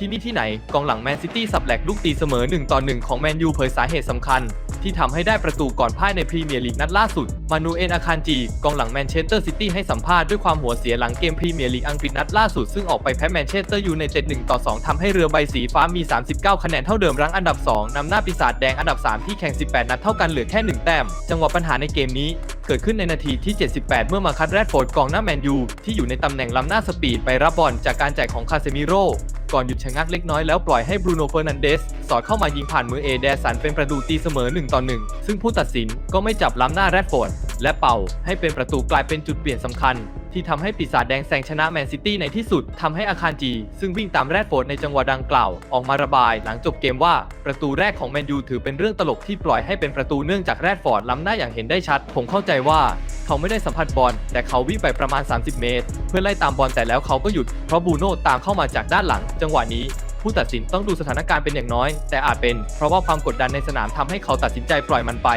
ที่นี่ที่ไหน กองหลังแมนซิตี้สับแหลกลูกตีเสมอ 1 ต่อ 1 ของแมนยูเผยสาเหตุสำคัญ ที่ทำให้ได้ประตูก่อนพ่ายในพรีเมียร์ลีกนัดล่าสุด มานูเอลอาคานจี กองหลังแมนเชสเตอร์ซิตี้ให้สัมภาษณ์ด้วยความหัวเสียหลังเกมพรีเมียร์ลีกอังกฤษนัดล่าสุด ซึ่งออกไปแพ้แมนเชสเตอร์ยูไนเต็ด1ต่อ 2ทำให้เรือใบสีฟ้ามี 39 คะแนนเท่าเดิมรั้งอันดับ 2นำหน้าปีศาจแดงอันดับ 3 ที่แข่ง 18 นัดเท่ากันเหลือแค่ 1 แต้ม จังหวะปัญหาในเกมนี้ เกิดขึ้นในนาทีที่ 78 เมื่อมาคัดแรดฟอร์ดกองหน้าแมนยูที่อยู่ในตำแหน่งล้ำหน้าสปีดไปรับบอลจากการแจกของคาเซมิโร่ก่อนหยุดชะงักเล็กน้อยแล้วปล่อยให้บรูโน่เฟอร์นันเดสสอดเข้ามายิงผ่านมือเอแดสันเป็นประตูตีเสมอ1ต่อ1ซึ่งผู้ตัดสินก็ไม่จับล้ำหน้าแรดฟอร์ดและเป่าให้เป็นประตูกลายเป็นจุดเปลี่ยนสำคัญ ที่ทำให้ปีศาจแดงแซงชนะแมนซิตี้ในที่สุดทำให้อาคารจี ซึ่งวิ่งตามแรดฟอร์ดในจังหวะดังกล่าว ออกมาระบายหลังจบเกมว่าประตูแรกของแมนยูถือเป็นเรื่องตลกที่ปล่อยให้เป็นประตูเนื่องจากแรดฟอร์ดล้ำหน้าอย่างเห็นได้ชัด ผมเข้าใจว่าเขาไม่ได้สัมผัสบอลแต่เขาวิ่งไปประมาณ 30 เมตร เพื่อไล่ตามบอลแต่แล้วเขาก็หยุดเพราะบูโน่ตามเข้ามาจากด้านหลัง จังหวะนี้ผู้ตัดสินต้องดูสถานการณ์เป็นอย่างน้อย แต่อาจเป็น เพราะว่าความกดดันในสนามทำให้เขาตัดสินใจปล่อยมันไป